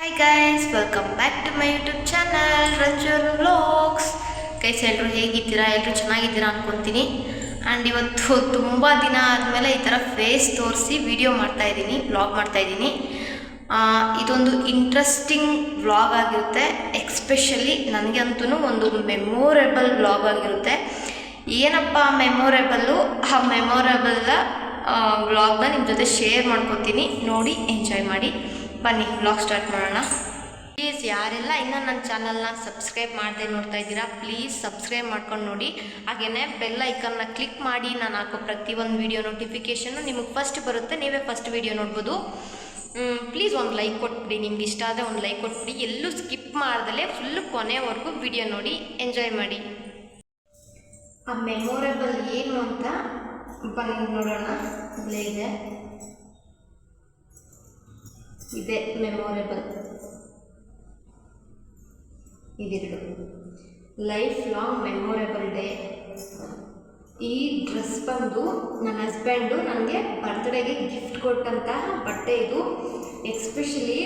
Hi guys welcome back to my YouTube channel Ranjan vlogs guys ಎಲ್ಲರೂ ಹೇಗಿದ್ದೀರಾ? ಎಲ್ಲರೂ ಚೆನ್ನಾಗಿದ್ದೀರಾ ಅನ್ಕೊಂತೀನಿ. ಆ್ಯಂಡ್ ಇವತ್ತು ತುಂಬ ದಿನ ಆದಮೇಲೆ ಈ ಥರ ಫೇಸ್ ತೋರಿಸಿ ವಿಡಿಯೋ ಮಾಡ್ತಾಯಿದ್ದೀನಿ ವ್ಲಾಗ್ ಮಾಡ್ತಾಯಿದ್ದೀನಿ ಇದೊಂದು ಇಂಟ್ರೆಸ್ಟಿಂಗ್ ವ್ಲಾಗ್ ಆಗಿರುತ್ತೆ. ಎಕ್ಸ್ಪೆಷಲಿ ನನಗಂತೂ ಒಂದು ಮೆಮೊರೇಬಲ್ ವ್ಲಾಗ್ ಆಗಿರುತ್ತೆ. ಏನಪ್ಪ ಮೆಮೊರೇಬಲ್ಲು ಆ ಮೆಮೊರೇಬಲ್ನ ವ್ಲಾಗ್ನ ನಿಮ್ಮ ಜೊತೆ ಶೇರ್ ಮಾಡ್ಕೊತೀನಿ. ನೋಡಿ ಎಂಜಾಯ್ ಮಾಡಿ. ಬನ್ನಿ ಬ್ಲಾಗ್ ಸ್ಟಾರ್ಟ್ ಮಾಡೋಣ. ಪ್ಲೀಸ್ ಯಾರೆಲ್ಲ ಇನ್ನೂ ನನ್ನ ಚಾನಲ್ನ ಸಬ್ಸ್ಕ್ರೈಬ್ ಮಾಡದೆ ನೋಡ್ತಾ ಇದ್ದೀರಾ ಪ್ಲೀಸ್ ಸಬ್ಸ್ಕ್ರೈಬ್ ಮಾಡ್ಕೊಂಡು ನೋಡಿ. ಹಾಗೆಯೇ ಬೆಲ್ ಐಕನ್ನ ಕ್ಲಿಕ್ ಮಾಡಿ, ನಾನು ಹಾಕೋ ಪ್ರತಿಯೊಂದು ವೀಡಿಯೋ ನೋಟಿಫಿಕೇಷನ್ನು ನಿಮಗೆ ಫಸ್ಟ್ ಬರುತ್ತೆ, ನೀವೇ ಫಸ್ಟ್ ವಿಡಿಯೋ ನೋಡ್ಬೋದು. ಪ್ಲೀಸ್ ಒಂದು ಲೈಕ್ ಕೊಟ್ಬಿಡಿ, ನಿಮ್ಗೆ ಇಷ್ಟ ಆದರೆ ಒಂದು ಲೈಕ್ ಕೊಟ್ಬಿಡಿ. ಎಲ್ಲೂ ಸ್ಕಿಪ್ ಮಾಡ್ದಲೇ ಫುಲ್ಲು ಕೊನೆವರೆಗೂ ವಿಡಿಯೋ ನೋಡಿ ಎಂಜಾಯ್ ಮಾಡಿ. ಆ ಮೆಮೊರೇಬಲ್ ಏನು ಅಂತ ಬನ್ನಿ ನೋಡೋಣ ಇದೆ. ಇದೆ ಮೆಮೊರೇಬಲ್ ಇದೆರಡು. ಲೈಫ್ ಲಾಂಗ್ ಮೆಮೊರೇಬಲ್ ಡೇ ಈ ಡ್ರೆಸ್ ಬಂದು ನನ್ನ ಹಸ್ಬೆಂಡು ನನಗೆ ಬರ್ತ್ಡೇಗೆ ಗಿಫ್ಟ್ ಕೊಟ್ಟಂತಹ ಬಟ್ಟೆ ಇದು. ಎಕ್ಸ್ಪೆಷಲಿ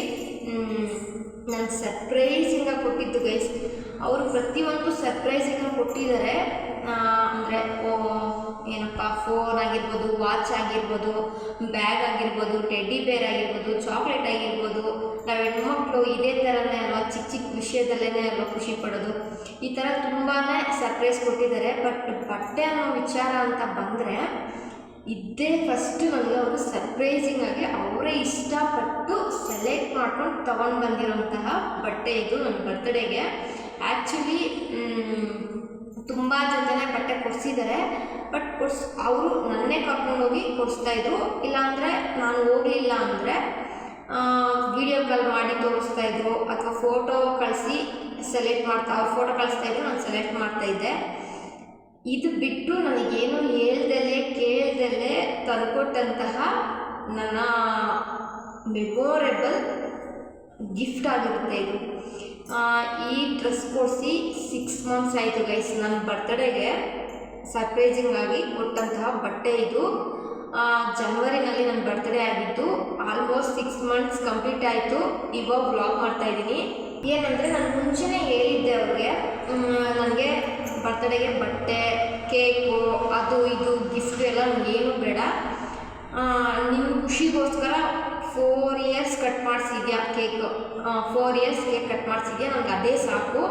ನಾನು ಸರ್ಪ್ರೈಸಿಂಗಾಗಿ ಕೊಟ್ಟಿದ್ದು ಗೈಸ್ ಅವರು ಪ್ರತಿಯೊಂದು ಸರ್ಪ್ರೈಸಿಂಗ್ ಕೊಟ್ಟಿದ್ದಾರೆ ಅಂದರೆ ಏನಪ್ಪ ಫೋನ್ ಆಗಿರ್ಬೋದು ವಾಚ್ ಆಗಿರ್ಬೋದು ಬ್ಯಾಗ್ ಆಗಿರ್ಬೋದು ಟೆಡ್ಡಿ ಬೇರ್ ಆಗಿರ್ಬೋದು ಚಾಕ್ಲೇಟ್ ಆಗಿರ್ಬೋದು ನಾವು ಹೆಣ್ಮಕ್ಳು ಇದೇ ಥರನೇ ಅಲ್ವಾ, ಚಿಕ್ಕ ಚಿಕ್ಕ ವಿಷಯದಲ್ಲೇ ಅಲ್ವಾ ಖುಷಿ ಪಡೋದು. ಈ ಥರ ತುಂಬಾ ಸರ್ಪ್ರೈಸ್ ಕೊಟ್ಟಿದ್ದಾರೆ ಬಟ್ ಬಟ್ಟೆ ಅನ್ನೋ ವಿಚಾರ ಅಂತ ಬಂದರೆ ಇದೇ ಫಸ್ಟ್ ನನಗೆ ಅವರು ಸರ್ಪ್ರೈಸಿಂಗ್ ಆಗಿ ಅವರೇ ಇಷ್ಟಪಟ್ಟು ಸೆಲೆಕ್ಟ್ ಮಾಡ್ಕೊಂಡು ತೊಗೊಂಡು ಬಂದಿರೋಂತಹ ಬಟ್ಟೆ ಇದು ನನ್ನ ಬರ್ತ್ಡೇಗೆ ಆ್ಯಕ್ಚುಲಿ ತುಂಬ ಜನ ಬಟ್ಟೆ ಕೊಡಿಸಿದ್ದಾರೆ ಬಟ್ ಕೊಡ್ಸ್, ಅವರು ನನ್ನೇ ಕರ್ಕೊಂಡೋಗಿ ಕೊಡಿಸ್ತಾಯಿದ್ರು ಇಲ್ಲಾಂದರೆ ನಾನು ಹೋಗಲಿಲ್ಲ ಅಂದರೆ ವಿಡಿಯೋ ಕಾಲ್ ಮಾಡಿ ತೋರಿಸ್ತಾ ಇದ್ರು. ಅಥವಾ ಫೋಟೋ ಕಳಿಸಿ ಸೆಲೆಕ್ಟ್ ಮಾಡ್ತಾ ಅವ್ರು ಫೋಟೋ ಕಳಿಸ್ತಾ ಇದ್ರು, ನಾನು ಸೆಲೆಕ್ಟ್ ಮಾಡ್ತಾ ಇದ್ದೆ. ಇದು ಬಿಟ್ಟು ನನಗೇನು ಹೇಳ್ದಲೇ ಕೇಳ್ದಲೇ ತಂದುಕೊಟ್ಟಂತಹ ನನ್ನ ಮೆಮೊರೇಬಲ್ ಗಿಫ್ಟ್ ಆಗಿರುತ್ತೆ ಇದು. ಈ ಡ್ರೆಸ್ ಕೊಡಿಸಿ ಸಿಕ್ಸ್ ಮಂತ್ಸ್ ಆಯಿತು ಗೈಸ್ ನನ್ನ ಬರ್ತ್ಡೇಗೆ ಸರ್ಪ್ರೈಸಿಂಗ್ ಆಗಿ ಕೊಟ್ಟಂತಹ ಬಟ್ಟೆ ಇದು. ಜನ್ವರಿನಲ್ಲಿ ನನ್ನ ಬರ್ತ್ಡೇ ಆಗಿತ್ತು ಆಲ್ಮೋಸ್ಟ್ ಸಿಕ್ಸ್ ಮಂತ್ಸ್ ಕಂಪ್ಲೀಟ್ ಆಯಿತು. ಇವಾಗ ಬ್ಲಾಗ್ ಮಾಡ್ತಾ ಇದ್ದೀನಿ. ಏನಂದರೆ ನಾನು ಮುಂಚೆನೇ ಹೇಳಿದ್ದೆ ಅವ್ರಿಗೆ ನನಗೆ ಬರ್ತ್ಡೇಗೆ ಬಟ್ಟೆ ಕೇಕು ಅದು ಇದು ಗಿಫ್ಟ್ ಎಲ್ಲ ನನಗೇನು ಬೇಡ. ನಿಮ್ಮ ಖುಷಿಗೋಸ್ಕರ four years cut ಮಾಡಿಸಿದ್ಯಾ cake four years cake cut ಮಾಡಿಸಿದ್ಯಾ ನನಗೆ ಅದೇ ಸಾಕು.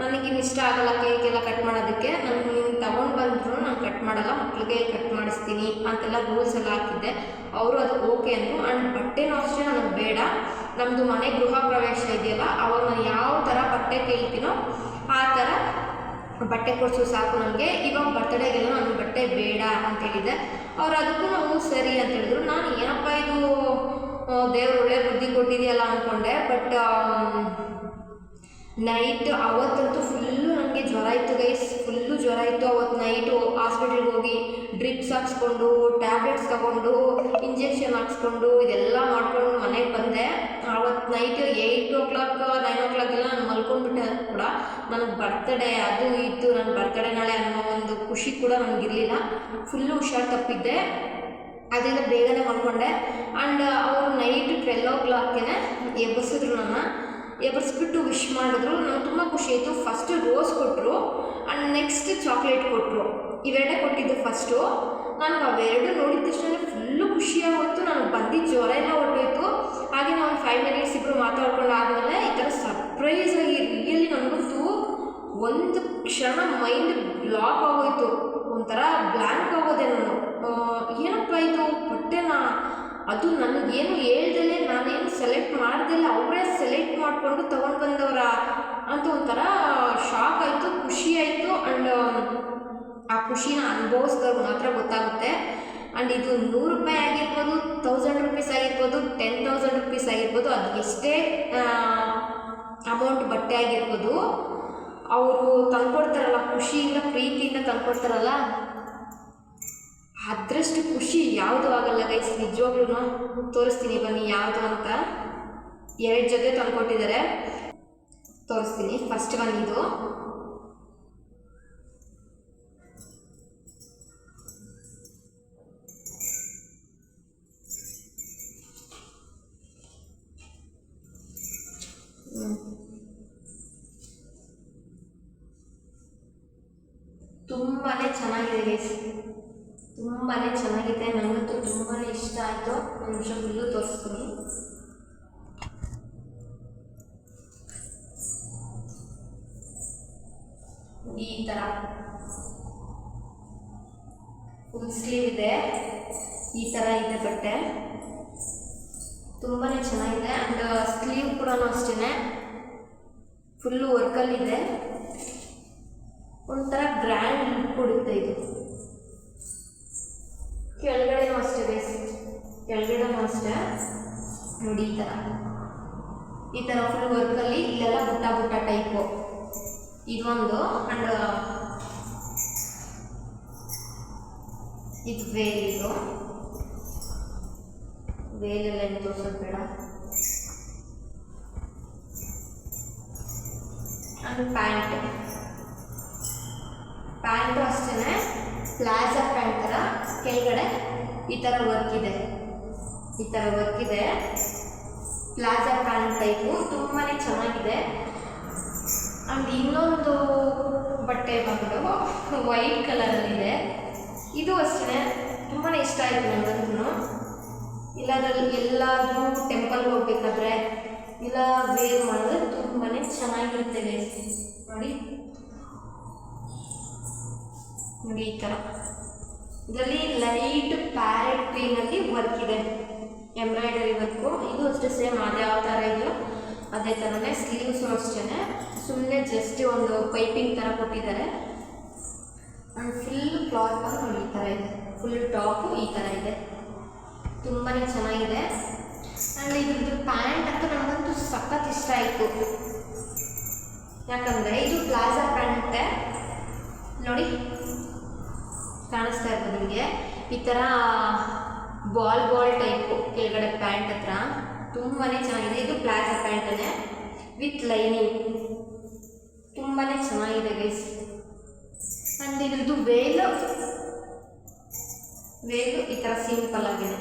ನನಗಿನ್ನು ಇಷ್ಟ ಆಗಲ್ಲ ಕೇಕ್ ಕಟ್ ಮಾಡೋದಕ್ಕೆ. ನಾನು ನೀವು ತೊಗೊಂಡು ಬಂದರೂ ನಾನು ಕಟ್ ಮಾಡಲ್ಲ, ಮಕ್ಳಿಗೆ ಕಟ್ ಮಾಡಿಸ್ತೀನಿ ಅಂತೆಲ್ಲ ರೂಲ್ಸ್ ಎಲ್ಲ ಹಾಕಿದ್ದೆ. ಅವರು ಅದು ಓಕೆ ಅಂದರು. ಆ್ಯಂಡ್ ಬಟ್ಟೆನೂ ಅಷ್ಟೇ ನನಗೆ ಬೇಡ. ನಮ್ಮದು ಮನೆ ಗೃಹ ಪ್ರವೇಶ ಇದೆಯಲ್ಲ, ಅವಾಗ ನಾನು ಯಾವ ಥರ ಬಟ್ಟೆ ಕೇಳ್ತೀನೋ ಆ ಥರ ಬಟ್ಟೆ ಕೊಡಿಸು ಸಾಕು ನನಗೆ. ಇವಾಗ ಬರ್ತಡೇಗೆಲ್ಲ ನನಗೆ ಬಟ್ಟೆ ಬೇಡ ಅಂತ ಹೇಳಿದೆ ಅವ್ರು ಅದಕ್ಕೂ ನಾವು ಸರಿ ಅಂತ ಹೇಳಿದ್ರು. ನಾನು ಏನಪ್ಪ ಇದು ದೇವ್ರು ಒಳ್ಳೆ ಬುದ್ಧಿ ಕೊಟ್ಟಿದೆಯಲ್ಲ ಅಂದ್ಕೊಂಡೆ ಬಟ್ ನೈಟ್ ಅವತ್ತಂತೂ ಫುಲ್ಲು ನನಗೆ ಜ್ವರ ಇತ್ತು ಗೈಸ್ ಫುಲ್ಲು ಜ್ವರ ಇತ್ತು ಅವತ್ತು ನೈಟು ಹಾಸ್ಪಿಟ್ಲಿಗೆ ಹೋಗಿ ಡ್ರಿಪ್ಸ್ ಹಾಕ್ಸ್ಕೊಂಡು ಟ್ಯಾಬ್ಲೆಟ್ಸ್ ತಗೊಂಡು ಇಂಜೆಕ್ಷನ್ ಹಾಕ್ಸ್ಕೊಂಡು, ಇದೆಲ್ಲ ಮಾಡ್ಕೊಂಡು ಮನೆಗೆ ಬಂದೆ. ಅವತ್ತು night eight o'clock nine ಓ ಕ್ಲಾಕೆಲ್ಲ ನಾನು ಮಲ್ಕೊಂಡ್ಬಿಟ್ಟೆ ಕೂಡ ನನಗೆ ಬರ್ತಡೇ ಅದು ಇತ್ತು ನನ್ನ ಬರ್ತಡೇ ನಾಳೆ ಅನ್ನೋ ಒಂದು ಖುಷಿ ಕೂಡ ನನಗಿರಲಿಲ್ಲ ಫುಲ್ಲು ಹುಷಾರು ತಪ್ಪಿದ್ದೆ. ಅದರಿಂದ ಬೇಗನೆ ಮಾಡಿಕೊಂಡೆ ಆ್ಯಂಡ್ ಅವರು ನೈಟ್ ಟ್ವೆಲ್ ಓ ಕ್ಲಾಕ್ಗೆ ಎಬ್ಬಿಸಿದ್ರು ನನ್ನ ಎಬ್ಬರಿಸ್ಬಿಟ್ಟು ವಿಶ್ ಮಾಡಿದ್ರು. ನಂಗೆ ತುಂಬ ಖುಷಿ ಆಯಿತು. ಫಸ್ಟ್ ರೋಸ್ ಕೊಟ್ಟರು ಆ್ಯಂಡ್ ನೆಕ್ಸ್ಟ್ ಚಾಕ್ಲೇಟ್ ಕೊಟ್ಟರು ಇವೆರಡೇ ಕೊಟ್ಟಿದ್ದು ಫಸ್ಟು ನನಗೆ ಅವೆರಡು ನೋಡಿದ ತಕ್ಷಣ ಫುಲ್ಲು ಖುಷಿಯಾಗೋಯ್ತು ನನಗೆ ಬಂದಿದ್ದು ಜ್ವರ ಎಲ್ಲ ಹೊರಟೋಯ್ತು. ಹಾಗೆ ನಾವು ಫೈವ್ ಮಿನಿಟ್ಸ್ ಇಬ್ಬರು ಮಾತಾಡ್ಕೊಂಡು ಆದಮೇಲೆ ಈ ಥರ ಸರ್ಪ್ರೈಸ್ ಆಗಿ ರಿಯಲಿ ನನಗಂತೂ ಒಂದು ಕ್ಷಣ ಮೈಂಡ್ ಬ್ಲಾಕ್ ಆಗೋಯ್ತು. ಒಂಥರ ಬ್ಲ್ಯಾಂಕ್ ಆಗೋದೆ ನಾನು. ಏನಪ್ಪ ಇದು ಬಟ್ಟೆನಾ ಅದು ನನಗೇನು ಹೇಳ್ದಲೇ ನಾನೇನು ಸೆಲೆಕ್ಟ್ ಮಾಡ್ದಲೇ ಅವರೇ ಸೆಲೆಕ್ಟ್ ಮಾಡಿಕೊಂಡು ತೊಗೊಂಡು ಬಂದವರ ಅಂತ ಒಂಥರ ಶಾಕ್ ಆಯಿತು, ಖುಷಿ ಆಯಿತು. ಆ್ಯಂಡ್ ಆ ಖುಷಿನ ಅನುಭವಿಸಿದವ್ರು ಮಾತ್ರ ಗೊತ್ತಾಗುತ್ತೆ. ಆ್ಯಂಡ್ ಇದು ನೂರು ರೂಪಾಯಿ ಆಗಿರ್ಬೋದು ತೌಸಂಡ್ ರುಪೀಸ್ ಆಗಿರ್ಬೋದು ಟೆನ್ ತೌಸಂಡ್ ರುಪೀಸ್ ಆಗಿರ್ಬೋದು, ಅದು ಎಷ್ಟೇ ಅಮೌಂಟ್ ಬಟ್ಟೆ ಆಗಿರ್ಬೋದು, ಅವರು ತಂದ್ಕೊಡ್ತಾರಲ್ಲ, ಖುಷಿಯಿಂದ, ಪ್ರೀತಿಯಿಂದ ತಂದ್ಕೊಡ್ತಾರಲ್ಲ ಅದರಷ್ಟು ಖುಷಿ ಯಾವುದು ಆಗಲ್ಲ ಗೈಸ್ ನಿಜವಾಗ್ಲೂ ತೋರಿಸ್ತೀನಿ ಬನ್ನಿ ಯಾವುದು ಅಂತ. ಎರಡು ಜೊತೆ ತಂದ್ಕೊಟ್ಟಿದ್ದಾರೆ. ತೋರಿಸ್ತೀನಿ. ಫಸ್ಟ್ ಒನ್ ಇದು. ತುಂಬಾನೇ ಚೆನ್ನಾಗಿದೆ ಗೈಸ್ ತುಂಬಾ ಚೆನ್ನಾಗಿದೆ. ನನಗಂತೂ ತುಂಬಾ ಇಷ್ಟ ಆಯಿತು. ಒಂದು ನಿಮಿಷ ಫುಲ್ಲು ತೋರಿಸ್ತೀನಿ. ಈ ಥರ ಫುಲ್ ಸ್ಲೀವ್ ಇದೆ. ಈ ಥರ ಇದೆ ಬಟ್ಟೆ. ತುಂಬಾ ಚೆನ್ನಾಗಿದೆ. ಆ್ಯಂಡ್ ಸ್ಲೀವ್ ಕೂಡ ಅಷ್ಟೇ ಫುಲ್ಲು ವರ್ಕಲ್ಲಿದೆ ಒಂಥರ ಗ್ರ್ಯಾಂಡ್ ಲುಕ್ ಕೊಡುತ್ತೆ ಇದು. ಕೆಳಗಡೆನೂ ಅಷ್ಟೇ ಬೇಸ್ ಕೆಳಗಡೆನೂ ಅಷ್ಟೇ ನೋಡಿ ಈ ಥರ ಈ ಥರ ಫುಲ್ ವರ್ಕಲ್ಲಿ ಇಲ್ಲೆಲ್ಲ ಬುಟ್ಟ ಬುಟ್ಟ ಟೈಪು ಇದೊಂದು ಆ್ಯಂಡ್ ಇದು ವೇಲ್ ಇದು ವೇಲೆಲ್ಲ ಏನು ತೋರಿಸೋದು ಬೇಡ ಆ್ಯಂಡ್ ಪ್ಯಾಂಟ್ ಪ್ಯಾಂಟು ಅಷ್ಟೇ ಪ್ಲಾಜಾ ಪ್ಯಾಂಟ್ ಥರ ಕೆಳಗಡೆ ಈ ಥರ ವರ್ಕ್ ಇದೆ. ಈ ಥರ ವರ್ಕ್ ಇದೆ. ಪ್ಲಾಜಾ ಪ್ಯಾಂಟ್ ಟೈಪು ತುಂಬಾ ಚೆನ್ನಾಗಿದೆ. ಆ್ಯಂಡ್ ಇನ್ನೊಂದು ಬಟ್ಟೆ ಬಂದು ವೈಟ್ ಕಲರಲ್ಲಿದೆ ಇದು. ಅಷ್ಟೇ ತುಂಬಾ ಇಷ್ಟ ಆಯಿತು ನನಗಂತೂ ಇಲ್ಲದ್ರಲ್ಲಿ ಎಲ್ಲಾದರೂ ಟೆಂಪಲ್ಗೆ ಹೋಗ್ಬೇಕಾದ್ರೆ ಇಲ್ಲ ವೇರ್ ಮಾಡಿದ್ರೆ ತುಂಬಾ ಚೆನ್ನಾಗಿರುತ್ತೆ. ನೋಡಿ. ನೋಡಿ ಈ ಥರ ಇದರಲ್ಲಿ ಲೈಟ್ ಪ್ಯಾರೆಟ್ ಗ್ರೀನಲ್ಲಿ ವರ್ಕ್ ಇದೆ. Embroidery work. ಇದು ಅಷ್ಟೇ ಸೇಮ್ ಅದೇ ಯಾವ ಥರ ಇದೆಯೋ ಅದೇ ಥರನೇ ಸ್ಲೀವ್ಸ್ ಅಷ್ಟೇ ಸುಮ್ಮನೆ ಜಸ್ಟ್ ಒಂದು ಪೈಪಿಂಗ್ ಥರ ಕೊಟ್ಟಿದ್ದಾರೆ. ಆ್ಯಂಡ್ ಫುಲ್ ಕ್ಲಾತ್ ಈ ಫುಲ್ ಟಾಪು ಈ ಥರ ಇದೆ. ತುಂಬಾ ಚೆನ್ನಾಗಿದೆ. ಆ್ಯಂಡ್ ಇದ್ರದ್ದು ಪ್ಯಾಂಟ್ ಅಂತೂ ನನಗಂತೂ ಸಖತ್ ಇಷ್ಟ ಆಯಿತು. ಯಾಕಂದರೆ ಇದು ಪ್ಲಾಜಾ ಪ್ಯಾಂಟೆ ನೋಡಿ. ಕಾಣಿಸ್ತಾ ಇರ್ಬೋದು ನಿಮಗೆ. ಈ ಥರ ಬಾಲ್ ಬಾಲ್ ಟೈಪು ಕೆಳಗಡೆ ಪ್ಯಾಂಟ್ ಹತ್ರ ತುಂಬಾ ಚೆನ್ನಾಗಿದೆ. ಇದು ಪ್ಲಾಜಾ ಪ್ಯಾಂಟಲ್ಲೇ ವಿತ್ ಲೈನಿಂಗ್ ತುಂಬಾ ಚೆನ್ನಾಗಿದೆ ಗೈಸ್ ಆ್ಯಂಡ್ ಇದ್ರದ್ದು ವೇಲು ವೇಲು ಈ ಥರ ಸಿಂಪಲ್ ಆಗಿದೆ.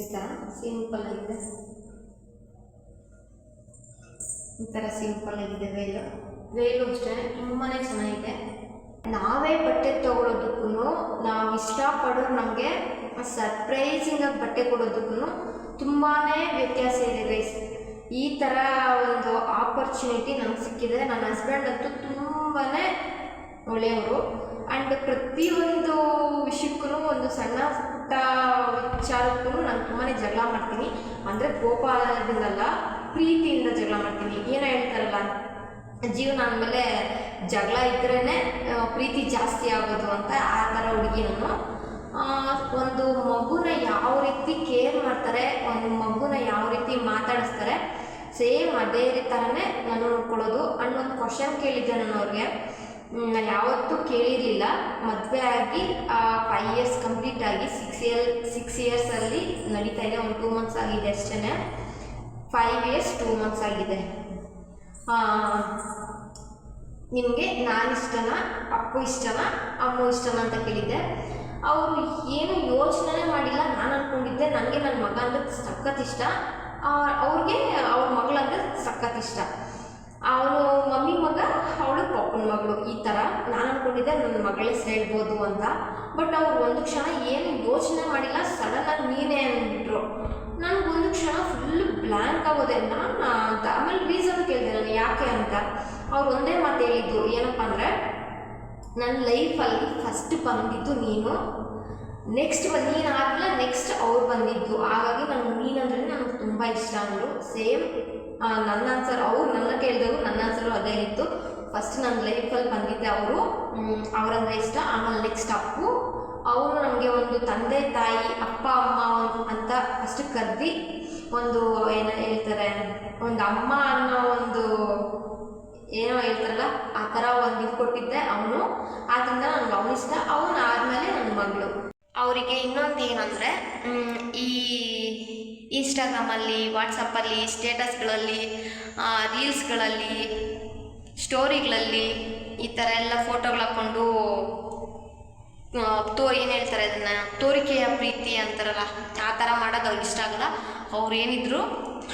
ಈ ಥರ ಸಿಂಪಲ್ ಆಗಿದೆ. ಈ ಥರ ಸಿಂಪಲ್ ಆಗಿದೆ ವೇಲು ವೇಲು ಅಷ್ಟೇ ತುಂಬಾ ಚೆನ್ನಾಗಿದೆ. ನಾವೇ ಬಟ್ಟೆ ತೊಗೊಳೋದಕ್ಕೂ ನಾವು ಇಷ್ಟಪಡೋರು ನಮಗೆ ಸರ್ಪ್ರೈಸಿಂಗಾಗಿ ಬಟ್ಟೆ ಕೊಡೋದಕ್ಕೂ ತುಂಬಾ ವ್ಯತ್ಯಾಸ ಇದೆ ಗೈಸ್ ಈ ಥರ ಒಂದು ಆಪರ್ಚುನಿಟಿ ನಂಗೆ ಸಿಕ್ಕಿದೆ ನನ್ನ ಹಸ್ಬೆಂಡ್ ಅಂತೂ ತುಂಬಾ ಒಳ್ಳೆಯವರು. ಆ್ಯಂಡ್ ಪ್ರತಿಯೊಂದು ವಿಷಯಕ್ಕೂ ಒಂದು ಸಣ್ಣ ಪುಟ್ಟ ವಿಚಾರಕ್ಕೂ ನಾನು ತುಂಬಾ ಜಗಳ ಮಾಡ್ತೀನಿ. ಅಂದರೆ ಕೋಪದಿಂದಲ್ಲ ಪ್ರೀತಿಯಿಂದ ಜಗಳ ಮಾಡ್ತೀನಿ. ಏನೋ ಹೇಳ್ತಾರಲ್ಲ? ಜೀವನ ಅಂದಮೇಲೆ ಜಗಳ ಇದ್ರೇ ಪ್ರೀತಿ ಜಾಸ್ತಿ ಆಗೋದು ಅಂತ ಆ ಥರ ಹುಡುಗಿ ನಾನು ಒಂದು ಮಗುನ ಯಾವ ರೀತಿ ಕೇರ್ ಮಾಡ್ತಾರೆ, ಒಂದು ಮಗುನ ಯಾವ ರೀತಿ ಮಾತಾಡಿಸ್ತಾರೆ ಸೇಮ್ ಅದೇ ಥರನೇ ನಾನು ನೋಡ್ಕೊಳ್ಳೋದು. ಅಂಡ್ ಒಂದು ಕ್ವಶನ್ ಕೇಳಿದ್ದೆ ನಾನು ಅವ್ರಿಗೆ. ಯಾವತ್ತೂ ಕೇಳಿರಲಿಲ್ಲ. ಮದುವೆ ಆಗಿ ಫೈವ್ ಇಯರ್ಸ್ ಕಂಪ್ಲೀಟ್ ಆಗಿ ಸಿಕ್ಸ್ ಇಯರ್ ಸಿಕ್ಸ್ ಇಯರ್ಸಲ್ಲಿ ನಡೀತಾ ಇದೆ, ಒಂದು ಟೂ ಮಂತ್ಸ್ ಆಗಿದೆ ಅಷ್ಟೇ ಫೈವ್ ಇಯರ್ಸ್ ಟೂ ಮಂತ್ಸ್ ಆಗಿದೆ. ನಿಮಗೆ ನಾನು ಇಷ್ಟನಾ, ಅಪ್ಪು ಇಷ್ಟನಾ, ಅಮ್ಮು ಇಷ್ಟನ ಅಂತ ಕೇಳಿದ್ದೆ. ಅವರು ಏನು ಯೋಚನೆ ಮಾಡಿಲ್ಲ, ನಾನು ಅಂದ್ಕೊಂಡಿದ್ದೆ ನನಗೆ ನನ್ನ ಮಗ ಅಂದರೆ ಸಖತ್ ಇಷ್ಟ. ಅವ್ರಿಗೆ ಅವ್ರ ಮಗಳಂದ್ರೆ ಸಖತ್ ಇಷ್ಟ. ಅವನು ಮಮ್ಮಿ ಮಗ, ಅವಳು ಪಪ್ಪನ ಮಗಳು, ಈ ಥರ ನಾನು ಅಂದ್ಕೊಂಡಿದ್ದೆ ನನ್ನ ಮಗಳ ಸೇಳ್ಬೋದು ಅಂತ. ಬಟ್ ಅವ್ರು ಒಂದು ಕ್ಷಣ ಏನು ಯೋಚನೆ ಮಾಡಿಲ್ಲ ಸಡನ್ನಾಗಿ ನೀನೇ ಅಂದ್ಬಿಟ್ರು ನನಗೆ ಒಂದು ಕ್ಷಣ ಫುಲ್ ಬ್ಲ್ಯಾಂಕ್ ಆಗೋದೆ ನಾನು ಅಂತ ಆಮೇಲೆ ರೀಸನ್ ಕೇಳಿದೆ ನಾನು ಯಾಕೆ ಅಂತ. ಅವ್ರು ಒಂದೇ ಮಾತು ಹೇಳಿದ್ದು ಏನಪ್ಪ ಅಂದರೆ ನನ್ನ ಲೈಫಲ್ಲಿ ಫಸ್ಟ್ ಬಂದಿದ್ದು ನೀನು ನೆಕ್ಸ್ಟ್ ನೀನು ಆದಮೇಲೆ ನೆಕ್ಸ್ಟ್ ಅವ್ರು ಬಂದಿದ್ದು. ಹಾಗಾಗಿ ನನಗೆ ನೀನಂದ್ರೆ ನನಗೆ ತುಂಬ ಇಷ್ಟ ಅಂದರು. ಸೇಮ್ ನನ್ನ ಆನ್ಸರ್ ಅವ್ರು ನನ್ನ ಕೇಳಿದವರು ನನ್ನ ಆನ್ಸರು ಅದೇ ಇತ್ತು. ಫಸ್ಟ್ ನನ್ನ ಲೈಫಲ್ಲಿ ಬಂದಿದ್ದೆ ಅವರು ಅವರಂದ್ರೆ ಇಷ್ಟ. ಆಮೇಲೆ ನೆಕ್ಸ್ಟ್ ಅಪ್ಪು. ಅವರು ನನಗೆ ಒಂದು ತಂದೆ, ತಾಯಿ, ಅಪ್ಪ, ಅಮ್ಮ ಅಂತ ಫಸ್ಟ್ ಕರೆದಿ. ಒಂದು ಏನ ಹೇಳ್ತಾರೆ, ಒಂದು ಅಮ್ಮ ಅನ್ನೋ ಒಂದು ಏನೋ ಹೇಳ್ತಾರಲ್ಲ, ಆ ಥರ ಒಂದು ಇದು ಕೊಟ್ಟಿದ್ದೆ ಅವನು. ಆದ್ದರಿಂದ ನನಗೆ ಅವನು ಇಷ್ಟ, ಅವನು ಆದಮೇಲೆ ನನ್ನ ಮಗಳು. ಅವರಿಗೆ ಇನ್ನೊಂದು ಏನಂದರೆ ಈ ಇನ್ಸ್ಟಾಗ್ರಾಮಲ್ಲಿ ವಾಟ್ಸಪ್ಪಲ್ಲಿ ಸ್ಟೇಟಸ್ಗಳಲ್ಲಿ ರೀಲ್ಸ್ಗಳಲ್ಲಿ ಸ್ಟೋರಿಗಳಲ್ಲಿ ಈ ಥರ ಎಲ್ಲ ಫೋಟೋಗಳು ಹಾಕ್ಕೊಂಡು ತೋ, ಏನು ಹೇಳ್ತಾರೆ ಅದನ್ನು, ತೋರಿಕೆಯ ಪ್ರೀತಿ ಅಂತಾರಲ್ಲ, ಆ ಥರ ಮಾಡೋದು ಅವ್ರಿಗೆ ಇಷ್ಟ ಆಗಲ್ಲ. ಅವ್ರು ಏನಿದ್ರು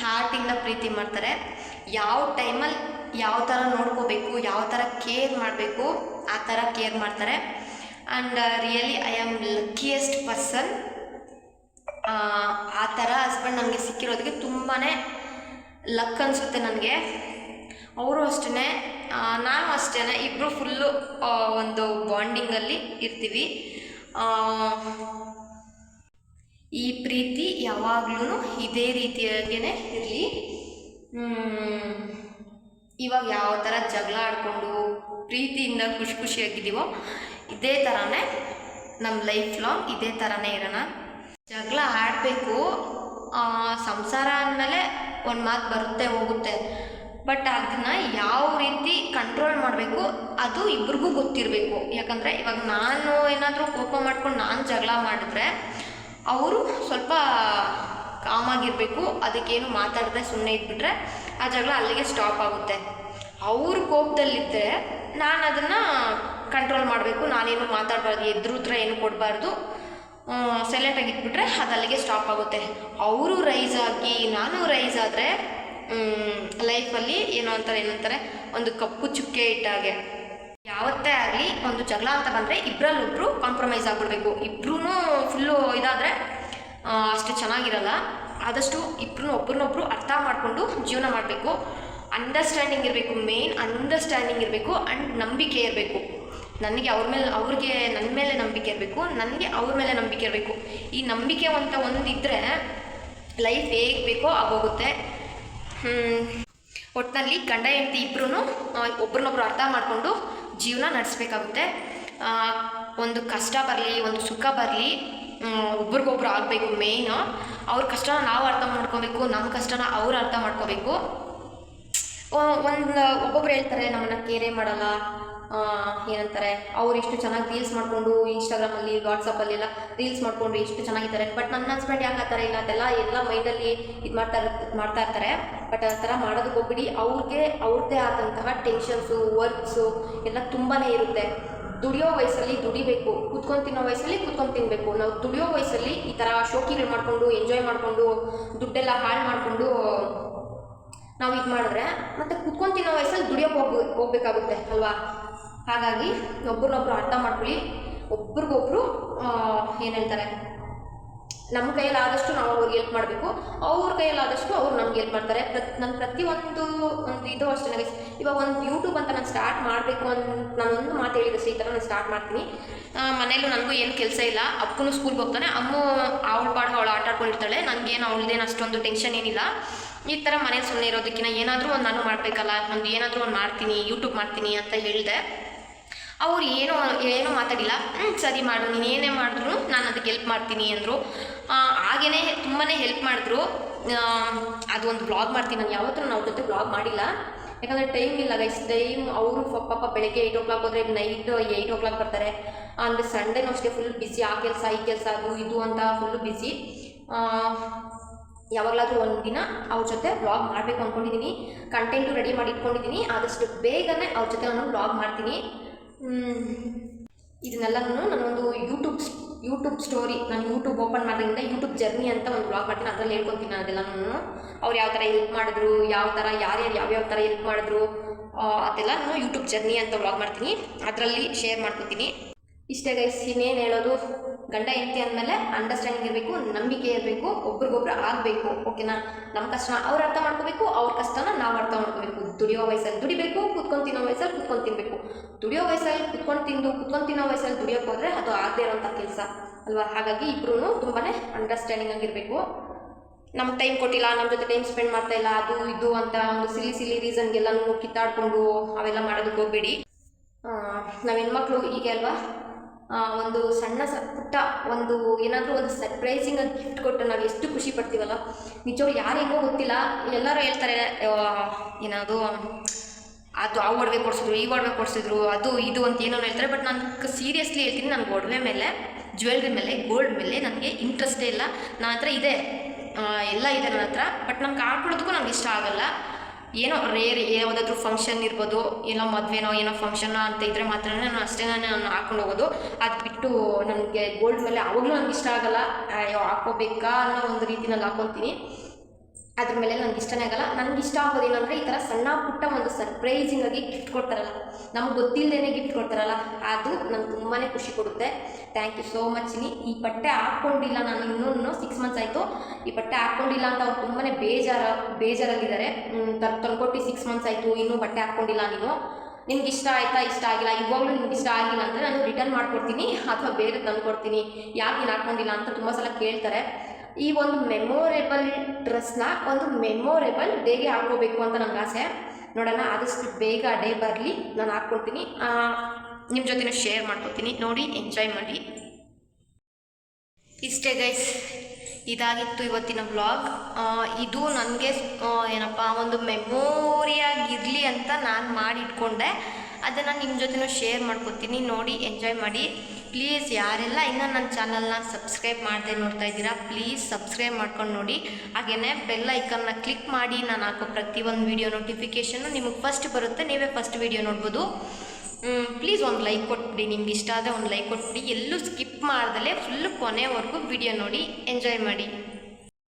ಹಾರ್ಟಿಂದ ಪ್ರೀತಿ ಮಾಡ್ತಾರೆ. ಯಾವ ಟೈಮಲ್ಲಿ ಯಾವ ಥರ ನೋಡ್ಕೋಬೇಕು, ಯಾವ ಥರ ಕೇರ್ ಮಾಡಬೇಕು, ಆ ಥರ ಕೇರ್ ಮಾಡ್ತಾರೆ. And really I am luckiest person ಆ ಥರ ಹಸ್ಬೆಂಡ್ ನನಗೆ ಸಿಕ್ಕಿರೋದಕ್ಕೆ ತುಂಬಾ ಲಕ್ ಅನಿಸುತ್ತೆ ನನಗೆ. ಅವರು ಅಷ್ಟೇ ನಾನು ಅಷ್ಟೇ ಇಬ್ಬರು ಫುಲ್ಲು ಒಂದು ಬಾಂಡಿಂಗಲ್ಲಿ ಇರ್ತೀವಿ. ಈ ಪ್ರೀತಿ ಯಾವಾಗ್ಲೂ ಇದೇ ರೀತಿಯಾಗೇ ಇರಲಿ. ಇವಾಗ ಯಾವ ಥರ ಜಗಳ ಆಡಿಕೊಂಡು ಪ್ರೀತಿಯಿಂದ ಖುಷಿ ಖುಷಿಯಾಗಿದ್ದೀವೋ ಇದೇ ಥರನೇ ನಮ್ಮ ಲೈಫ್ ಲಾಂಗ್ ಇದೇ ಥರನೇ ಇರೋಣ. ಜಗಳ ಆಡಬೇಕು ಸಂಸಾರ ಅಂದಮೇಲೆ ಒಂದು ಮಾತು ಬರುತ್ತೆ ಹೋಗುತ್ತೆ. ಬಟ್ ಅದನ್ನು ಯಾವ ರೀತಿ ಕಂಟ್ರೋಲ್ ಮಾಡಬೇಕು ಅದು ಇಬ್ರಿಗೂ ಗೊತ್ತಿರಬೇಕು. ಯಾಕಂದರೆ ಇವಾಗ ನಾನು ಏನಾದರೂ ಕೋಪ ಮಾಡ್ಕೊಂಡು ನಾನು ಜಗಳ ಮಾಡಿದ್ರೆ ಅವರು ಸ್ವಲ್ಪ ಕಾಮಾಗಿರಬೇಕು ಅದಕ್ಕೇನು ಮಾತಾಡದೆ ಸುಮ್ಮನೆ ಇದ್ಬಿಟ್ರೆ ಆ ಜಗಳ ಅಲ್ಲಿಗೆ ಸ್ಟಾಪ್ ಆಗುತ್ತೆ. ಅವರು ಕೋಪದಲ್ಲಿದ್ದರೆ ನಾನು ಅದನ್ನು ಕಂಟ್ರೋಲ್ ಮಾಡಬೇಕು, ನಾನೇನು ಮಾತಾಡಬಾರ್ದು, ಎದ್ರು ಉತ್ತರ ಏನು ಕೊಡಬಾರ್ದು ಸೈಲೆಂಟಾಗಿ ಇಟ್ಬಿಟ್ರೆ ಅದು ಅಲ್ಲಿಗೆ ಸ್ಟಾಪ್ ಆಗುತ್ತೆ. ಅವರು ರೈಸ್ ಆಗಿ, ನಾನು ರೈಸ್ ಆದರೆ ಲೈಫಲ್ಲಿ ಏನು ಅಂತಾರೆ ಏನಂತಾರೆ, ಒಂದು ಕಪ್ಪು ಚುಕ್ಕೆ ಇಟ್ಟಾಗೆ ಯಾವತ್ತೇ ಆಗಲಿ ಒಂದು ಜಗಳ ಅಂತ ಬಂದರೆ ಇಬ್ಬರಲ್ಲೊಬ್ಬರು ಕಾಂಪ್ರಮೈಸ್ ಆಗಿಬಿಡ್ಬೇಕು. ಇಬ್ಬರೂ ಫುಲ್ಲು ಇದಾದರೆ ಅಷ್ಟು ಚೆನ್ನಾಗಿರಲ್ಲ. ಆದಷ್ಟು ಇಬ್ಬರೂ ಒಬ್ರನ್ನೊಬ್ರು ಅರ್ಥ ಮಾಡಿಕೊಂಡು ಜೀವನ ಮಾಡಬೇಕು. ಅಂಡರ್ಸ್ಟ್ಯಾಂಡಿಂಗ್ ಇರಬೇಕು ಮೇನ್ ಅಂಡರ್ಸ್ಟ್ಯಾಂಡಿಂಗ್ ಇರಬೇಕು ಆ್ಯಂಡ್ ನಂಬಿಕೆ ಇರಬೇಕು. ನನಗೆ ಅವ್ರ ಮೇಲೆ, ಅವ್ರಿಗೆ ನನ್ನ ಮೇಲೆ ನಂಬಿಕೆ ಇರಬೇಕು, ನನಗೆ ಅವ್ರ ಮೇಲೆ ನಂಬಿಕೆ ಇರಬೇಕು. ಈ ನಂಬಿಕೆ ಅಂತ ಒಂದಿದ್ದರೆ ಲೈಫ್ ಹೇಗೆ ಬೇಕೋ ಆಗೋಗುತ್ತೆ ಒಟ್ಟಿನಲ್ಲಿ ಗಂಡ ಹೆಂಡತಿ ಇಬ್ಬರೂ ಒಬ್ರನ್ನೊಬ್ರು ಅರ್ಥ ಮಾಡಿಕೊಂಡು ಜೀವನ ನಡೆಸ್ಬೇಕಾಗುತ್ತೆ. ಒಂದು ಕಷ್ಟ ಬರಲಿ, ಒಂದು ಸುಖ ಬರಲಿ ಒಬ್ರಿಗೊಬ್ರು ಆಗಬೇಕು ಮೇಯ್ನು ಅವ್ರ ಕಷ್ಟನ ನಾವು ಅರ್ಥ ಮಾಡ್ಕೋಬೇಕು ನಮ್ಮ ಕಷ್ಟನ ಅವ್ರು ಅರ್ಥ ಮಾಡ್ಕೋಬೇಕು. ಒಂದು, ಒಬ್ಬೊಬ್ರು ಹೇಳ್ತಾರೆ, ನಮ್ಮನ್ನ ಕೇರೇ ಮಾಡಲ್ಲ. ಏನಂತಾರೆ, ಅವ್ರು ಎಷ್ಟು ಚೆನ್ನಾಗಿ ರೀಲ್ಸ್ ಮಾಡಿಕೊಂಡು ಇನ್ಸ್ಟಾಗ್ರಾಮಲ್ಲಿ ವಾಟ್ಸಪ್ಪಲ್ಲೆಲ್ಲ ರೀಲ್ಸ್ ಮಾಡಿಕೊಂಡು ಎಷ್ಟು ಚೆನ್ನಾಗಿದ್ದಾರೆ. ಬಟ್ ನನ್ನ ಹಸ್ಬೆಂಡ್ ಯಾಕೆ ಆ ಥರ ಇಲ್ಲ, ಅದೆಲ್ಲ ಎಲ್ಲ ಮೈಂಡಲ್ಲಿ ಇದು ಮಾಡ್ತಾ ಮಾಡ್ತಾ ಇರ್ತಾರೆ. ಬಟ್ ಆ ಥರ ಮಾಡೋದಕ್ಕೆ ಹೋಗ್ಬಿಡಿ. ಅವ್ರಿಗೆ ಅವ್ರದ್ದೇ ಆದಂತಹ ಟೆನ್ಷನ್ಸು ವರ್ಕ್ಸು ಎಲ್ಲ ತುಂಬಾ ಇರುತ್ತೆ. ದುಡಿಯೋ ವಯಸ್ಸಲ್ಲಿ ದುಡಿಬೇಕು. ಕುತ್ಕೊಂಡು ತಿನ್ನೋ ವಯಸ್ಸಲ್ಲಿ ಕುತ್ಕೊಂಡು ತಿನ್ನಬೇಕು ನಾವು ದುಡಿಯೋ ವಯಸ್ಸಲ್ಲಿ ಈ ಥರ ಶೋಕಿಗಳು ಮಾಡಿಕೊಂಡು ಎಂಜಾಯ್ ಮಾಡಿಕೊಂಡು, ದುಡ್ಡೆಲ್ಲ ಹಾಳು ಮಾಡಿಕೊಂಡು ನಾವು ಇದು ಮಾಡಿದ್ರೆ ಮತ್ತೆ ಕುತ್ಕೊಂಡು ತಿನ್ನೋ ವಯಸ್ಸಲ್ಲಿ ದುಡಿಯೋಕೆ ಹೋಗ್ ಹೋಗ್ಬೇಕಾಗುತ್ತೆ, ಅಲ್ವಾ? ಹಾಗಾಗಿ ಒಬ್ರನ್ನೊಬ್ರು ಅರ್ಥ ಮಾಡ್ಕೊಳ್ಳಿ. ಒಬ್ರಿಗೊಬ್ರು ಏನು ಹೇಳ್ತಾರೆ? ನಮ್ಮ ಕೈಯಲ್ಲಿ ಆದಷ್ಟು ನಾವು ಅವ್ರಿಗೆ ಹೆಲ್ಪ್ ಮಾಡಬೇಕು. ಅವ್ರ ಕೈಯಲ್ಲಿ ಆದಷ್ಟು ಅವ್ರು ನಮ್ಗೆ ಹೆಲ್ಪ್ ಮಾಡ್ತಾರೆ. ಪ್ರತಿ, ನಾನು ಪ್ರತಿಯೊಂದು ಒಂದು ಇದು ಅಷ್ಟೇ ನನಗೆ ಇವಾಗ ಒಂದು ಯೂಟ್ಯೂಬ್ ಅಂತ ನಾನು ಸ್ಟಾರ್ಟ್ ಮಾಡಬೇಕು ಅಂತ ನಾನು ಒಂದು ಮಾತು ಹೇಳಿದಷ್ಟು ಈ ಥರ ನಾನು ಸ್ಟಾರ್ಟ್ ಮಾಡ್ತೀನಿ. ಮನೇಲೂ ನನಗೂ ಏನು ಕೆಲಸ ಇಲ್ಲ. ಅಪ್ಪನು ಸ್ಕೂಲ್ಗೆ ಹೋಗ್ತಾನೆ. ಅಮ್ಮ ಅವಳ ಪಾಡ್ಗೆ ಅವಳು ಆಟ ಆಡ್ಕೊಂಡಿರ್ತಾಳೆ. ನನಗೇನು ಅವಳದೇನು ಅಷ್ಟೊಂದು ಟೆನ್ಷನ್ ಏನಿಲ್ಲ. ಈ ಥರ ಮನೇಲಿ ಸುಮ್ಮನೆ ಇರೋದಕ್ಕಿಂತ ಏನಾದರೂ ಒಂದು ನಾನು ಮಾಡಬೇಕಲ್ಲ. ಒಂದು ಏನಾದರೂ ಒಂದು ಮಾಡ್ತೀನಿ ಯೂಟ್ಯೂಬ್ ಮಾಡ್ತೀನಿ ಅಂತ ಹೇಳಿದೆ. ಅವ್ರು ಏನೋ ಏನೋ ಮಾತಾಡಿಲ್ಲ. ಹ್ಞೂ ಸರಿ ಮಾಡು, ನೀನು ಏನೇ ಮಾಡಿದ್ರು ನಾನು ಅದಕ್ಕೆ ಹೆಲ್ಪ್ ಮಾಡ್ತೀನಿ ಅಂದರು. ಹಾಗೇ ತುಂಬಾ ಹೆಲ್ಪ್ ಮಾಡಿದ್ರು. ಒಂದು ಬ್ಲಾಗ್ ಮಾಡ್ತೀನಿ, ನಾನು ಯಾವತ್ತೂ ನಾವು ಜೊತೆ ಬ್ಲಾಗ್ ಮಾಡಿಲ್ಲ. ಯಾಕಂದರೆ ಟೈಮ್ ಇಲ್ಲ ಗೈಸ್ ಟೈಮ್ ಅವರು ಪಾಪ ಬೆಳಗ್ಗೆ ಏಯ್ಟ್ ಓ ಕ್ಲಾಕ್ ಹೋದರೆ ನೈಟ್ ಏಯ್ಟ್ ಓ ಕ್ಲಾಕ್ ಬರ್ತಾರೆ. ಅಂದರೆ ಸಂಡೇನೂ ಅಷ್ಟೇ ಫುಲ್ ಬಿಸಿ ಆ ಕೆಲಸ, ಈ ಕೆಲಸ, ಅದು, ಇದು ಅಂತ ಫುಲ್ಲು ಬಿಸಿ ಯಾವಾಗಲಾದರೂ ಒಂದು ದಿನ ಅವ್ರ ಜೊತೆ ವ್ಲಾಗ್ ಮಾಡಬೇಕು ಅಂದ್ಕೊಂಡಿದ್ದೀನಿ ಕಂಟೆಂಟು ರೆಡಿ ಮಾಡಿ ಇಟ್ಕೊಂಡಿದ್ದೀನಿ ಆದಷ್ಟು ಬೇಗನೆ ಅವ್ರ ಜೊತೆ ನಾನು ವ್ಲಾಗ್ ಮಾಡ್ತೀನಿ. ಇದನ್ನೆಲ್ಲನೂ ನಾನೊಂದು ಯೂಟ್ಯೂಬ್ ಯೂಟ್ಯೂಬ್ ಸ್ಟೋರಿ ನಾನು ಯೂಟ್ಯೂಬ್ ಓಪನ್ ಮಾಡೋದ್ರಿಂದ ಯೂಟ್ಯೂಬ್ ಜರ್ನಿ ಅಂತ ಒಂದು ಬ್ಲಾಗ್ ಮಾಡ್ತೀನಿ. ಅದರಲ್ಲಿ ಹೇಳ್ಕೊತೀನಿ ನಾನು ಅದೆಲ್ಲನೂ. ಅವ್ರು ಯಾವ ಥರ ಹೆಲ್ಪ್ ಮಾಡಿದ್ರು, ಯಾವ ಥರ ಯಾರ್ಯಾರು ಯಾವ್ಯಾವ ಥರ ಹೆಲ್ಪ್ ಮಾಡಿದ್ರು ಅದೆಲ್ಲ ನಾನು ಯೂಟ್ಯೂಬ್ ಜರ್ನಿ ಅಂತ ಬ್ಲಾಗ್ ಮಾಡ್ತೀನಿ. ಅದರಲ್ಲಿ ಶೇರ್ ಮಾಡ್ಕೊತೀನಿ. ಇಷ್ಟೇ ಗೈಸ್ ಇನ್ನೇನು ಹೇಳೋದು? ಗಂಡ ಹೆಂಡತಿ ಅಂದಮೇಲೆ ಅಂಡರ್ಸ್ಟ್ಯಾಂಡಿಂಗ್ ಇರಬೇಕು, ನಂಬಿಕೆ ಇರಬೇಕು, ಒಬ್ರಿಗೊಬ್ರು ಆಗಬೇಕು ಓಕೆನಾ ನಮ್ಮ ಕಷ್ಟನ ಅವ್ರು ಅರ್ಥ ಮಾಡ್ಕೋಬೇಕು, ಅವ್ರ ಕಷ್ಟನ ನಾವು ಅರ್ಥ ಮಾಡ್ಕೋಬೇಕು. ದುಡಿಯೋ ವಯಸ್ಸಲ್ಲಿ ದುಡಿಬೇಕು, ಕುತ್ಕೊಂಡು ತಿನ್ನೋ ವಯಸ್ಸಲ್ಲಿ ಕುತ್ಕೊಂಡು ತಿನ್ನಬೇಕು ದುಡಿಯೋ ವಯಸ್ಸಲ್ಲಿ ಕುತ್ಕೊಂಡು ತಿಂದು, ಕುತ್ಕೊಂಡು ತಿನ್ನೋ ವಯಸ್ಸಲ್ಲಿ ದುಡಿಯೋಕೆ ಹೋದರೆ ಅದು ಆಗದೇ ಇರೋಂಥ ಕೆಲಸ, ಅಲ್ವಾ? ಹಾಗಾಗಿ ಇಬ್ರು ತುಂಬಾ ಅಂಡರ್ಸ್ಟ್ಯಾಂಡಿಂಗ್ ಆಗಿರಬೇಕು ನಮ್ಗೆ ಟೈಮ್ ಕೊಟ್ಟಿಲ್ಲ ನಮ್ಮ ಜೊತೆ ಟೈಮ್ ಸ್ಪೆಂಡ್ ಮಾಡ್ತಾ ಇಲ್ಲ, ಅದು ಇದು ಅಂತ ಒಂದು ಸಿಲಿ ಸಿಲಿ ರೀಸನ್ಗೆಲ್ಲ ಕಿತ್ತಾಡ್ಕೊಂಡು ಅವೆಲ್ಲ ಮಾಡೋದಕ್ಕೆ ಹೋಗಬೇಡಿ. ನಾವು ಹೆಣ್ಮಕ್ಳು ಹೀಗೆ ಅಲ್ವಾ? ಒಂದು ಸಣ್ಣ ಸ, ಪುಟ್ಟ ಒಂದು ಏನಾದರೂ ಒಂದು ಸರ್ಪ್ರೈಸಿಂಗ್ ಆಗಿ ಗಿಫ್ಟ್ ಕೊಟ್ಟು ನಾವು ಎಷ್ಟು ಖುಷಿ ಪಡ್ತೀವಲ್ಲ? ನಿಜವಾಗ್ಲೂ ಯಾರು ಹೆಂಗೋ ಗೊತ್ತಿಲ್ಲ. ಎಲ್ಲರೂ ಹೇಳ್ತಾರೆ ಏನಾದರೂ ಏನದು, ಅದು ಆ ಒಡವೆ ಕೊಡಿಸಿದ್ರು, ಈ ಒಡವೆ ಕೊಡಿಸಿದ್ರು, ಅದು ಇದು ಅಂತ ಏನೋ ಹೇಳ್ತಾರೆ. ಬಟ್ ನಾನು ಸೀರಿಯಸ್ಲಿ ಹೇಳ್ತೀನಿ, ನನಗೆ ಒಡವೆ ಮೇಲೆ ಜ್ಯುವೆಲ್ರಿ ಮೇಲೆ ಗೋಲ್ಡ್ ಮೇಲೆ ನನಗೆ ಇಂಟ್ರೆಸ್ಟೇ ಇಲ್ಲ. ನನ್ನ ಹತ್ರ ಇದೆ. ಎಲ್ಲ ಇದೆ ನನ್ನ ಹತ್ರ. ಬಟ್ ನಮ್ಗೆ ಹಾಕೊಳ್ಳೋದಕ್ಕೂ ನನಗೆ ಇಷ್ಟ ಆಗಲ್ಲ. ಏನೋ ರೇರ್ ಯಾವುದಾದ್ರೂ ಫಂಕ್ಷನ್ ಇರ್ಬೋದು, ಏನೋ ಮದುವೆನೋ, ಏನೋ ಫಂಕ್ಷನ್ ಅಂತ ಇದ್ದರೆ ಮಾತ್ರ ನಾನು ಅಷ್ಟೇ ನಾನು ಹಾಕೊಂಡು ಹೋಗೋದು. ಅದು ಬಿಟ್ಟು ನನಗೆ ಗೋಲ್ಡ್ ಮೇಲೆ ಅವಾಗಲೂ ನನಗೆ ಇಷ್ಟ ಆಗಲ್ಲ ಅಯ್ಯೋ ಹಾಕೋಬೇಕಾ ಅನ್ನೋ ಒಂದು ರೀತಿನಲ್ಲಿ ಹಾಕೊತೀನಿ. ಅದ್ರ ಮೇಲೆ ನನಗೆ ಇಷ್ಟನೇ ಆಗಲ್ಲ. ನನಗೆ ಇಷ್ಟ ಆಗೋದೇನಂದರೆ ಈ ಥರ ಸಣ್ಣ ಪುಟ್ಟ ಒಂದು ಸರ್ಪ್ರೈಸಿಂಗ್ ಆಗಿ ಗಿಫ್ಟ್ ಕೊಡ್ತಾರಲ್ಲ. ನಮ್ಗೆ ಗೊತ್ತಿಲ್ಲದೇ ಗಿಫ್ಟ್ ಕೊಡ್ತಾರಲ್ಲ. ಅದು ನಂಗೆ ತುಂಬಾ ಖುಷಿ ಕೊಡುತ್ತೆ. ಥ್ಯಾಂಕ್ ಯು ಸೋ ಮಚ್ ನೀ ಈ ಬಟ್ಟೆ ಹಾಕ್ಕೊಂಡಿಲ್ಲ ನಾನು ಇನ್ನೂ ಸಿಕ್ಸ್ ಮಂತ್ಸ್ ಆಯಿತು. ಈ ಬಟ್ಟೆ ಹಾಕ್ಕೊಂಡಿಲ್ಲ ಅಂತ ಅವ್ರು ತುಂಬಾ ಬೇಜಾರ ಬೇಜಾರಲ್ಲಿದ್ದಾರೆ ತರ್ ತಂದ್ಕೊಟ್ಟು ಸಿಕ್ಸ್ ಮಂತ್ಸ್ ಆಯಿತು, ಇನ್ನೂ ಬಟ್ಟೆ ಹಾಕ್ಕೊಂಡಿಲ್ಲ ನೀನು. ನಿಮ್ಗೆ ಇಷ್ಟ ಆಯ್ತಾ, ಇಷ್ಟ ಆಗಿಲ್ಲ? ಇವಾಗಲೂ ನಿಮ್ಗೆ ಇಷ್ಟ ಆಗಿಲ್ಲ ಅಂದರೆ ನಾನು ರಿಟರ್ನ್ ಮಾಡ್ಕೊಡ್ತೀನಿ ಅಥವಾ ಬೇರೆ ತಂದ್ಕೊಡ್ತೀನಿ. ಯಾಕೆ ನೀನು ಹಾಕ್ಕೊಂಡಿಲ್ಲ ಅಂತ ತುಂಬ ಸಲ ಕೇಳ್ತಾರೆ. ಈ ಒಂದು ಮೆಮೊರೇಬಲ್ ಡ್ರೆಸ್ನ ಒಂದು ಮೆಮೊರೇಬಲ್ ಡೇಗೆ ಹಾಕೋಬೇಕು ಅಂತ ನನಗೆ ಆಸೆ. ನೋಡೋಣ, ಆದಷ್ಟು ಬೇಗ ಡೇ ಬರಲಿ, ನಾನು ಹಾಕ್ಕೊಳ್ತೀನಿ ನಿಮ್ಮ ಜೊತೆ ಶೇರ್ ಮಾಡ್ಕೊತೀನಿ. ನೋಡಿ ಎಂಜಾಯ್ ಮಾಡಿ. ಇಷ್ಟೇ ಗೈಸ್ ಇದಾಗಿತ್ತು ಇವತ್ತಿನ ಬ್ಲಾಗ್ ಇದು ನನಗೆ ಏನಪ್ಪ ಒಂದು ಮೆಮೋರಿಯಾಗಿರಲಿ ಅಂತ ನಾನು ಮಾಡಿಟ್ಕೊಂಡೆ. ಅದನ್ನು ನಿಮ್ಮ ಜೊತೆನೂ ಶೇರ್ ಮಾಡ್ಕೊತೀನಿ. ನೋಡಿ ಎಂಜಾಯ್ ಮಾಡಿ. ಪ್ಲೀಸ್ ಯಾರೆಲ್ಲ ಇನ್ನೂ ನನ್ನ ಚಾನಲ್ನ ಸಬ್ಸ್ಕ್ರೈಬ್ ಮಾಡದೆ ನೋಡ್ತಾ ಇದ್ದೀರಾ ಪ್ಲೀಸ್ ಸಬ್ಸ್ಕ್ರೈಬ್ ಮಾಡ್ಕೊಂಡು ನೋಡಿ. ಹಾಗೆಯೇ ಬೆಲ್ ಐಕನ್ನ ಕ್ಲಿಕ್ ಮಾಡಿ ನಾನು ಹಾಕೋ ಪ್ರತಿಯೊಂದು ವೀಡಿಯೋ ನೋಟಿಫಿಕೇಷನ್ನು ನಿಮಗೆ ಫಸ್ಟ್ ಬರುತ್ತೆ, ನೀವೇ ಫಸ್ಟ್ ವೀಡಿಯೋ ನೋಡ್ಬೋದು. ಪ್ಲೀಸ್ ಒಂದು ಲೈಕ್ ಕೊಟ್ಬಿಡಿ, ನಿಮ್ಗೆ ಇಷ್ಟ ಆದರೆ ಒಂದು ಲೈಕ್ ಕೊಟ್ಬಿಡಿ. ಎಲ್ಲೂ ಸ್ಕಿಪ್ ಮಾಡ್ದಲೇ ಫುಲ್ಲು ಕೊನೆವರೆಗೂ ವಿಡಿಯೋ ನೋಡಿ ಎಂಜಾಯ್ ಮಾಡಿ.